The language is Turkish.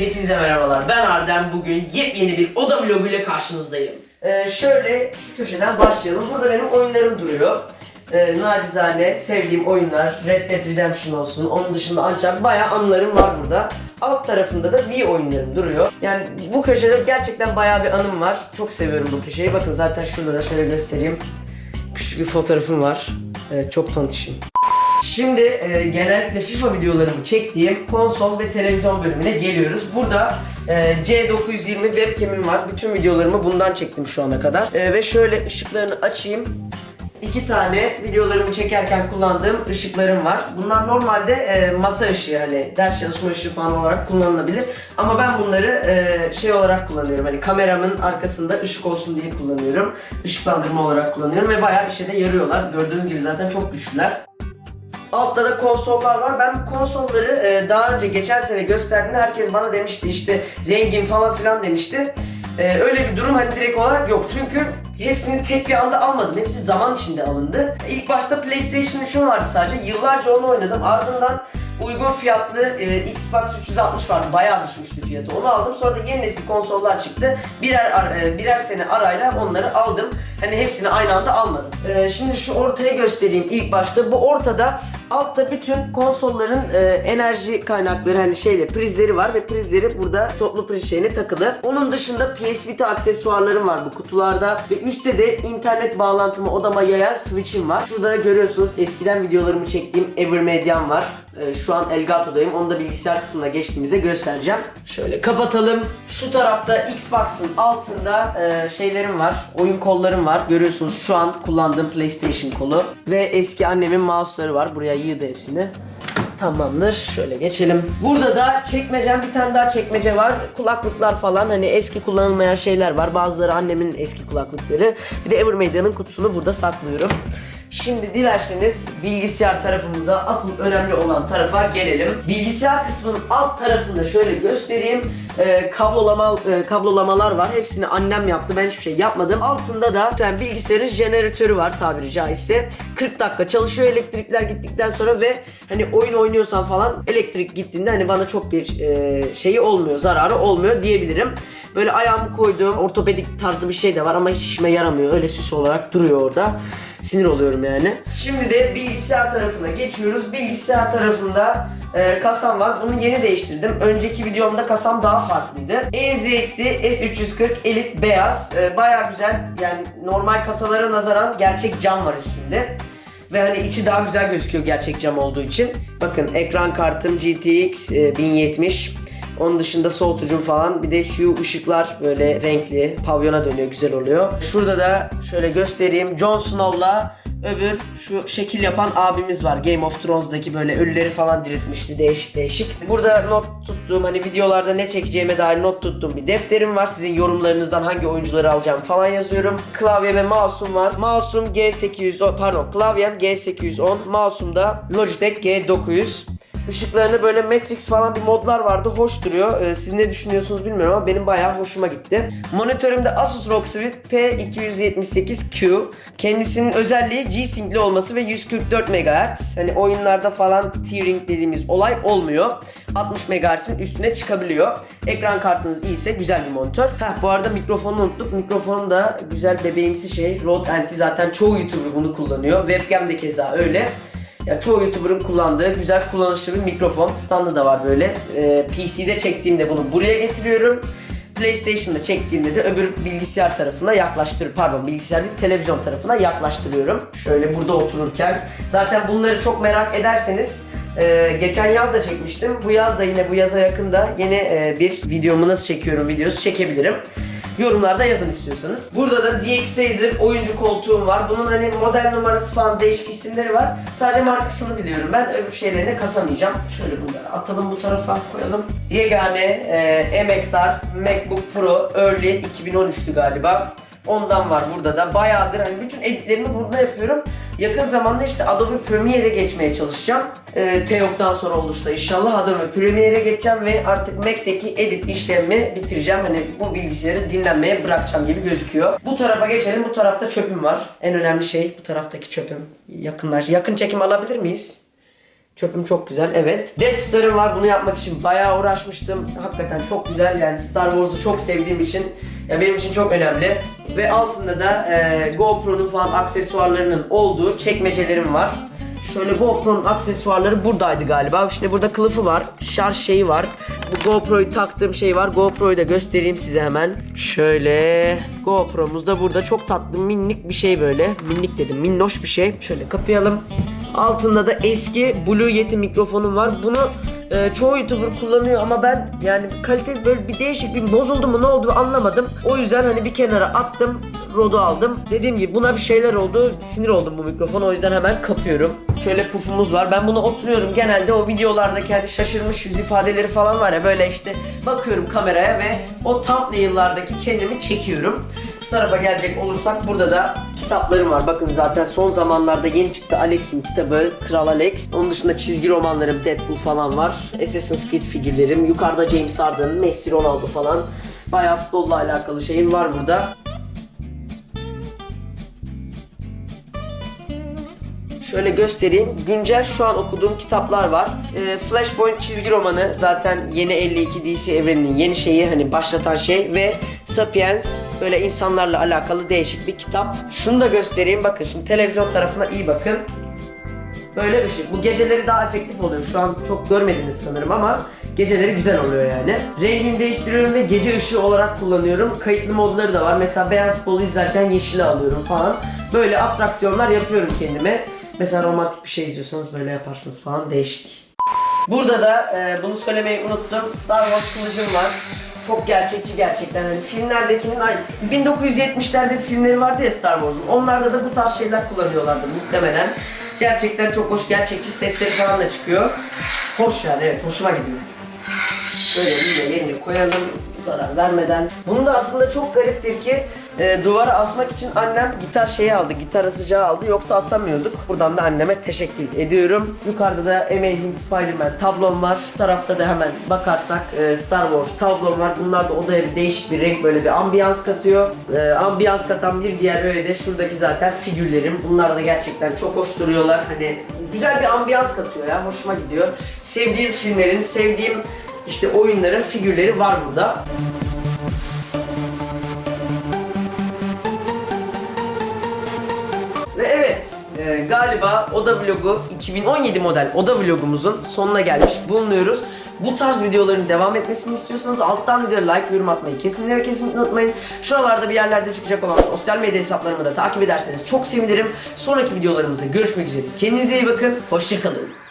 Hepinize merhabalar. Ben Arden. Bugün yepyeni bir oda vlogu ile karşınızdayım. Ee, şöyle şu köşeden başlayalım. Burada benim oyunlarım duruyor. Ee, nacizane sevdiğim oyunlar Red Dead Redemption olsun. Onun dışında ancak bayağı anılarım var burada. Alt tarafında da Wii oyunlarım duruyor. Yani bu köşede gerçekten bayağı bir anım var. Çok seviyorum bu köşeyi. Bakın zaten şurada da şöyle göstereyim. Küçük bir fotoğrafım var. Evet, çok tontişim. Şimdi e, genellikle FIFA videolarımı çektiğim konsol ve televizyon bölümüne geliyoruz. Burada e, C920 webcam'im var. Bütün videolarımı bundan çektim şu ana kadar. E, ve şöyle ışıklarını açayım. İki tane videolarımı çekerken kullandığım ışıklarım var. Bunlar normalde e, masa ışığı hani ders çalışma ışığı falan olarak kullanılabilir. Ama ben bunları e, şey olarak kullanıyorum. Hani kameramın arkasında ışık olsun diye kullanıyorum. Işıklandırma olarak kullanıyorum ve bayağı işe de yarıyorlar. Gördüğünüz gibi zaten çok güçlüler. Altta da konsollar var. Ben konsolları e, daha önce geçen sene gösterdiğimde herkes bana demişti işte zengin falan filan demişti. E, öyle bir durum hani direkt olarak yok. Çünkü hepsini tek bir anda almadım. Hepsi zaman içinde alındı. İlk başta PlayStation 3'üm vardı sadece. Yıllarca onu oynadım. Ardından uygun fiyatlı e, Xbox 360 vardı. Bayağı düşmüştü fiyatı. Onu aldım. Sonra da yeni nesil konsollar çıktı. Birer e, birer sene arayla onları aldım. Hani hepsini aynı anda almadım. E, şimdi şu ortaya göstereyim ilk başta. Bu ortada altta bütün konsolların e, enerji kaynakları hani şeyle prizleri var ve prizleri burada toplu priz şeyine takılı. Onun dışında PS Vita aksesuarlarım var bu kutularda ve üstte de internet bağlantımı odama yayan switch'im var. Şurada da görüyorsunuz eskiden videolarımı çektiğim Evermedia'm var. E, şu an Elgato'dayım. Onu da bilgisayar kısmına geçtiğimizde göstereceğim. Şöyle kapatalım. Şu tarafta Xbox'ın altında e, şeylerim var. Oyun kollarım var. Görüyorsunuz şu an kullandığım PlayStation kolu. Ve eski annemin mouse'ları var. Buraya yığdı hepsini. Tamamdır. Şöyle geçelim. Burada da çekmecem bir tane daha çekmece var. Kulaklıklar falan hani eski kullanılmayan şeyler var. Bazıları annemin eski kulaklıkları. Bir de Evermedia'nın kutusunu burada saklıyorum. Şimdi dilerseniz bilgisayar tarafımıza asıl önemli olan tarafa gelelim. Bilgisayar kısmının alt tarafında şöyle göstereyim. Ee, kablolama, e, kablolamalar var. Hepsini annem yaptı. Ben hiçbir şey yapmadım. Altında da yani bilgisayarın jeneratörü var tabiri caizse. 40 dakika çalışıyor elektrikler gittikten sonra ve hani oyun oynuyorsan falan elektrik gittiğinde hani bana çok bir e, şeyi olmuyor, zararı olmuyor diyebilirim. Böyle ayağımı koyduğum ortopedik tarzı bir şey de var ama hiç işime yaramıyor. Öyle süs olarak duruyor orada. Sinir oluyorum yani. Şimdi de bilgisayar tarafına geçiyoruz. Bilgisayar tarafında e, kasam var. Bunu yeni değiştirdim. Önceki videomda kasam daha farklıydı. NZXT S340 Elite beyaz. E, Baya güzel. Yani normal kasalara nazaran gerçek cam var üstünde. Ve hani içi daha güzel gözüküyor gerçek cam olduğu için. Bakın ekran kartım GTX e, 1070. Onun dışında soğutucum falan bir de hue ışıklar böyle renkli pavyona dönüyor güzel oluyor. Şurada da şöyle göstereyim Jon Snow'la öbür şu şekil yapan abimiz var. Game of Thrones'daki böyle ölüleri falan diriltmişti değişik değişik. Burada not tuttuğum hani videolarda ne çekeceğime dair not tuttuğum bir defterim var. Sizin yorumlarınızdan hangi oyuncuları alacağım falan yazıyorum. Klavye ve mouse'um var. Mouse'um G810 pardon klavyem G810 mouse'um da Logitech G900. Işıklarını böyle Matrix falan bir modlar vardı. Hoş duruyor. Ee, siz ne düşünüyorsunuz bilmiyorum ama benim bayağı hoşuma gitti. Monitörümde Asus ROG Swift P278Q. Kendisinin özelliği G-Sync'li olması ve 144 MHz. Hani oyunlarda falan tearing dediğimiz olay olmuyor. 60 MHz'in üstüne çıkabiliyor. Ekran kartınız iyiyse güzel bir monitör. Ha bu arada mikrofonu unuttuk. Mikrofon da güzel bebeğimsi şey. Rode NT zaten çoğu YouTuber bunu kullanıyor. Webcam de keza öyle. Ya çoğu YouTuber'ın kullandığı güzel kullanışlı bir mikrofon. Standı da var böyle. Ee, PC'de çektiğimde bunu buraya getiriyorum. PlayStation'da çektiğimde de öbür bilgisayar tarafına yaklaştırıyorum. Pardon bilgisayar değil televizyon tarafına yaklaştırıyorum. Şöyle burada otururken. Zaten bunları çok merak ederseniz e, geçen yaz da çekmiştim. Bu yaz da yine bu yaza yakında yine e, bir videomu nasıl çekiyorum videosu çekebilirim. Yorumlarda yazın istiyorsanız. Burada da DX Razer oyuncu koltuğum var. Bunun hani model numarası falan değişik isimleri var. Sadece markasını biliyorum ben. Öbür şeylerine kasamayacağım. Şöyle bunları atalım bu tarafa koyalım. Yegane e, emektar MacBook Pro Early 2013'tü galiba. Ondan var burada da. Bayağıdır hani bütün editlerimi burada yapıyorum. Yakın zamanda işte Adobe Premiere'e geçmeye çalışacağım. Ee, Teok'tan sonra olursa inşallah Adobe Premiere'e geçeceğim ve artık Mac'teki edit işlemimi bitireceğim. Hani bu bilgisayarı dinlenmeye bırakacağım gibi gözüküyor. Bu tarafa geçelim. Bu tarafta çöpüm var. En önemli şey bu taraftaki çöpüm. Yakınlar. Yakın çekim alabilir miyiz? Çöpüm çok güzel evet. Death Star'ım var bunu yapmak için bayağı uğraşmıştım. Hakikaten çok güzel yani Star Wars'u çok sevdiğim için ya benim için çok önemli. Ve altında da e, GoPro'nun falan aksesuarlarının olduğu çekmecelerim var. Şöyle GoPro'nun aksesuarları buradaydı galiba. Şimdi burada kılıfı var, şarj şeyi var. Bu GoPro'yu taktığım şey var. GoPro'yu da göstereyim size hemen. Şöyle GoPro'muz da burada çok tatlı minik bir şey böyle. Minik dedim, minnoş bir şey. Şöyle kapayalım. Altında da eski Blue Yeti mikrofonum var. Bunu e, çoğu YouTuber kullanıyor ama ben yani kalitesi böyle bir değişik bir bozuldu mu ne oldu anlamadım. O yüzden hani bir kenara attım. Rod'u aldım. Dediğim gibi buna bir şeyler oldu. Sinir oldum bu mikrofona o yüzden hemen kapıyorum. Şöyle pufumuz var. Ben bunu oturuyorum. Genelde o videolardaki hani şaşırmış yüz ifadeleri falan var ya böyle işte bakıyorum kameraya ve o thumbnail'lardaki kendimi çekiyorum. Şu tarafa gelecek olursak burada da kitaplarım var. Bakın zaten son zamanlarda yeni çıktı Alex'in kitabı Kral Alex. Onun dışında çizgi romanlarım Deadpool falan var. Assassin's Creed figürlerim. Yukarıda James Harden, Messi, Ronaldo falan. Bayağı futbolla alakalı şeyim var burada. Şöyle göstereyim. Güncel şu an okuduğum kitaplar var. Ee, Flashpoint çizgi romanı zaten yeni 52 DC evreninin yeni şeyi hani başlatan şey ve Sapiens böyle insanlarla alakalı değişik bir kitap. Şunu da göstereyim. Bakın şimdi televizyon tarafına iyi bakın. Böyle bir şey. Bu geceleri daha efektif oluyor. Şu an çok görmediniz sanırım ama geceleri güzel oluyor yani. Rengini değiştiriyorum ve gece ışığı olarak kullanıyorum. Kayıtlı modları da var. Mesela beyaz futbolu izlerken yeşili alıyorum falan. Böyle atraksiyonlar yapıyorum kendime. Mesela romantik bir şey izliyorsanız böyle yaparsınız falan değişik. Burada da e, bunu söylemeyi unuttum. Star Wars kılıcım var. Çok gerçekçi gerçekten. Hani filmlerdekinin ay 1970'lerde filmleri vardı ya Star Wars'un. Onlarda da bu tarz şeyler kullanıyorlardı muhtemelen. Gerçekten çok hoş, gerçekçi sesleri falan da çıkıyor. Hoş yani evet hoşuma gidiyor. Şöyle yine yerine koyalım zarar vermeden. Bunu da aslında çok gariptir ki e, duvara asmak için annem gitar şeyi aldı, gitar asıcağı aldı yoksa asamıyorduk. Buradan da anneme teşekkür ediyorum. Yukarıda da Amazing Spider-Man tablom var. Şu tarafta da hemen bakarsak e, Star Wars tablom var. Bunlar da odaya bir değişik bir renk böyle bir ambiyans katıyor. E, ambiyans katan bir diğer öğe de şuradaki zaten figürlerim. Bunlar da gerçekten çok hoş duruyorlar. Hani güzel bir ambiyans katıyor ya. Hoşuma gidiyor. Sevdiğim filmlerin, sevdiğim işte oyunların figürleri var burada. E, galiba Oda Vlogu 2017 model Oda Vlogumuzun sonuna gelmiş bulunuyoruz. Bu tarz videoların devam etmesini istiyorsanız alttan videoya like, yorum atmayı kesinlikle ve kesinlikle unutmayın. Şuralarda bir yerlerde çıkacak olan sosyal medya hesaplarımı da takip ederseniz çok sevinirim. Sonraki videolarımızda görüşmek üzere. Kendinize iyi bakın. Hoşçakalın.